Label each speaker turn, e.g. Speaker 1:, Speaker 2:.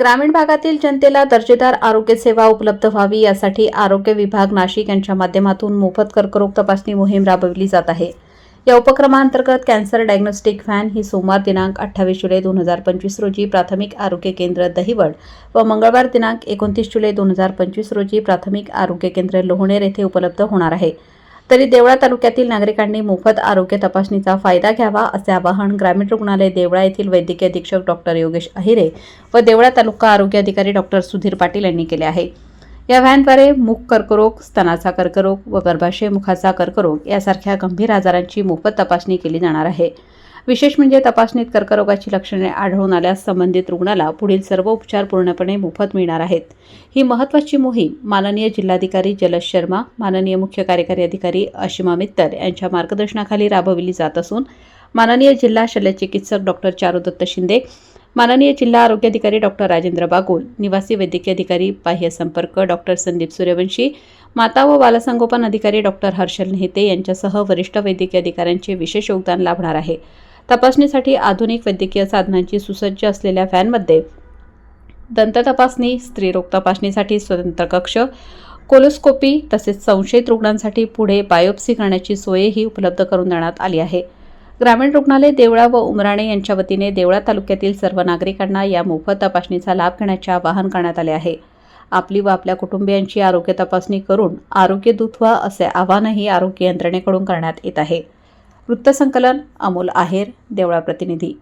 Speaker 1: ग्रामीण भागातील जनतेला दर्जेदार आरोग्य सेवा उपलब्ध व्हावी यासाठी आरोग्य विभाग नाशिक यांच्या माध्यमातून मोफत कर्करोग तपासणी मोहीम राबविली जात आहे. या उपक्रमांतर्गत कॅन्सर डायग्नोस्टिक व्हॅन ही सोमवार दिनांक अठ्ठावीस जुलै दोन हजार पंचवीस रोजी प्राथमिक आरोग्य केंद्र दहिवड व मंगळवार दिनांक एकोणतीस जुलै दोन हजार पंचवीस रोजी प्राथमिक आरोग्य केंद्र लोहणेर येथे उपलब्ध होणार आहे. तरी देवळा तालुक्यातील नागरिकांनी मोफत आरोग्य तपासणीचा फायदा घ्यावा असे आवाहन ग्रामीण रुग्णालय देवळा येथील वैद्यकीय अधीक्षक डॉक्टर योगेश अहिरे व देवळा तालुका आरोग्य अधिकारी डॉक्टर सुधीर पाटील यांनी केले आहे. या व्हॅनद्वारे मुख कर्करोग स्तनाचा कर्करोग व गर्भाशय मुखाचा कर्करोग यासारख्या गंभीर आजारांची मोफत तपासणी केली जाणार आहे. विशेष म्हणजे तपासणीत कर्करोगाची लक्षणे आढळून आल्यास संबंधित रुग्णाला पुढील सर्व उपचार पूर्णपणे मोफत मिळणार आहेत. ही महत्त्वाची मोहीम माननीय जिल्हाधिकारी जलज शर्मा माननीय मुख्य कार्यकारी अधिकारी अशिमा मित्तर यांच्या मार्गदर्शनाखाली राबविली जात असून माननीय जिल्हा शल्यचिकित्सक डॉक्टर चारुदत्त शिंदे माननीय जिल्हा आरोग्य अधिकारी डॉक्टर राजेंद्र बागुल निवासी वैद्यकीय अधिकारी बाह्य संपर्क डॉक्टर संदीप सूर्यवंशी माता व बालसंगोपन अधिकारी डॉक्टर हर्षल नेते यांच्यासह वरिष्ठ वैद्यकीय अधिकाऱ्यांचे विशेष योगदान लाभणार आहे. तपासणीसाठी आधुनिक वैद्यकीय साधनांची सुसज्ज असलेल्या व्हॅनमध्ये दंत तपासणी स्त्रीरोग तपासणीसाठी स्वतंत्र कक्ष कोलोस्कोपी तसेच संशयित रुग्णांसाठी पुढे बायोप्सी करण्याची सोयही उपलब्ध करून देण्यात आली आहे. ग्रामीण रुग्णालय देवळा व उमराणे यांच्या वतीने देवळा तालुक्यातील सर्व नागरिकांना या मोफत तपासणीचा लाभ घेण्याचे आवाहन करण्यात आले आहे. आपली व आपल्या कुटुंबियांची आरोग्य तपासणी करून आरोग्य दूत व्हा असे आवाहनही आरोग्य यंत्रणेकडून करण्यात येत आहे. वृत्तसंकलन अमोल आहेर देवळा प्रतिनिधी.